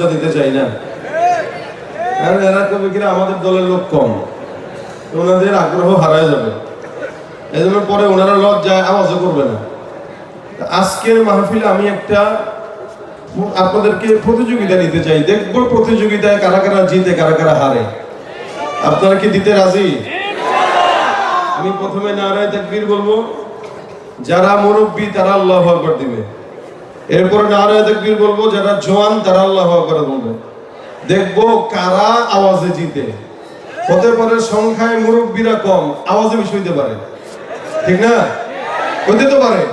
দিতে চাই না। এরা আমাদের দলের লোক কম। ওনাদের আগ্রহ হারায় যাবে। এই পরে ওনারা আওয়াজও করবে না। আজকের মাহফিলে আমি একটা আপনাদেরকে প্রতিযোগিতা নিতে চাই। দেখব প্রতিযোগিতায় কারা কারা জিতে, কারা কারা হারে। আপনারা কি দিতে রাজি? আমি প্রথমে নারায় তাকবীর বলব, যারা মুরব্বী তারা আল্লাহ দিবে। এরপরে নারায় তাকবীর বলব, যারা জোয়ান, তারা আল্লাহ আকবার বলবে। দেখব কারা আওয়াজে জিতে। হতে পারে সংখ্যায় মুরব্বীরা কম, আওয়াজে বেশি হইতে পারে। ঠিক না? হইতে তো পারে।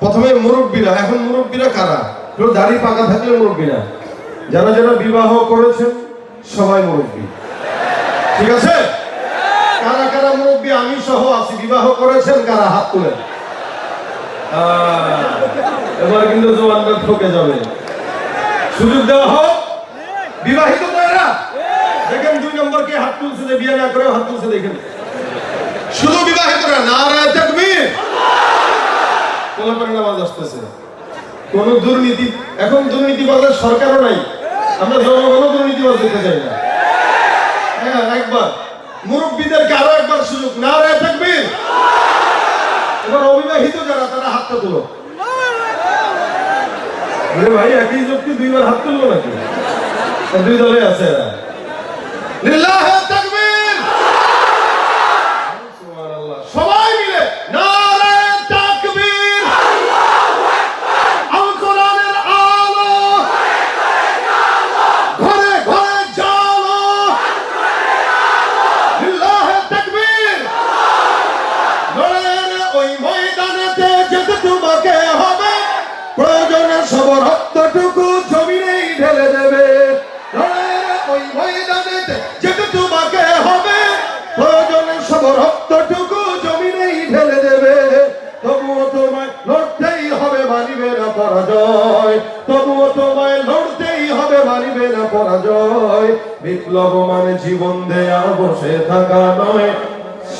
প্রথমে মুরব্বীরা, এখন মুরব্বীরা কারা? দাড়ি পাকা থাকলে মুরব্বীরা। যারা যারা বিবাহ করেছেন, সবাই মুরব্বী। ঠিক আছে? কারা কারা মুরব্বী, আমি সহ আছি, বিবাহ করেছেন, কারা হাত তুলেন? এবার কিন্তু জোয়ানরা ঠকে যাবে। সুযোগ দেওয়া হোক। বিবাহিত এরা দেখেন দুই নম্বর কে হাত তুলছে যে বিয়ে না করে হাত তুলছে দেখেন। শুধু বিবাহিতরা নারায় তাকবীর পোলাপানের আওয়াজ আসতেছে। কোন দুর্নীতি, এখন দুর্নীতিবাজের সরকারও নাই। আমরা জনগণও দুর্নীতিবাজ দেখতে চাই না। হ্যাঁ একবার। মুরব্বীদেরকে আরও একবার সুযোগ। না এবার অবিবাহিত যারা, তারা হাতটা তুলো। ভাই, একই যুক্তি দুইবার হাত তুলবো নাকি? দুই দলে আছে এরা। প্রয়োজনে সব রক্তটুকু জমিনেই ঢেলে দেবে। ওই ময়দানেতে ঢেলে দেবে। তবুও তোমায় লড়তেই হবে মানিবে না পরাজয়। তবুও তোমায় লড়তেই হবে মানিবে না পরাজয়। বিপ্লব মানে জীবন দেয়া বসে থাকা নয়।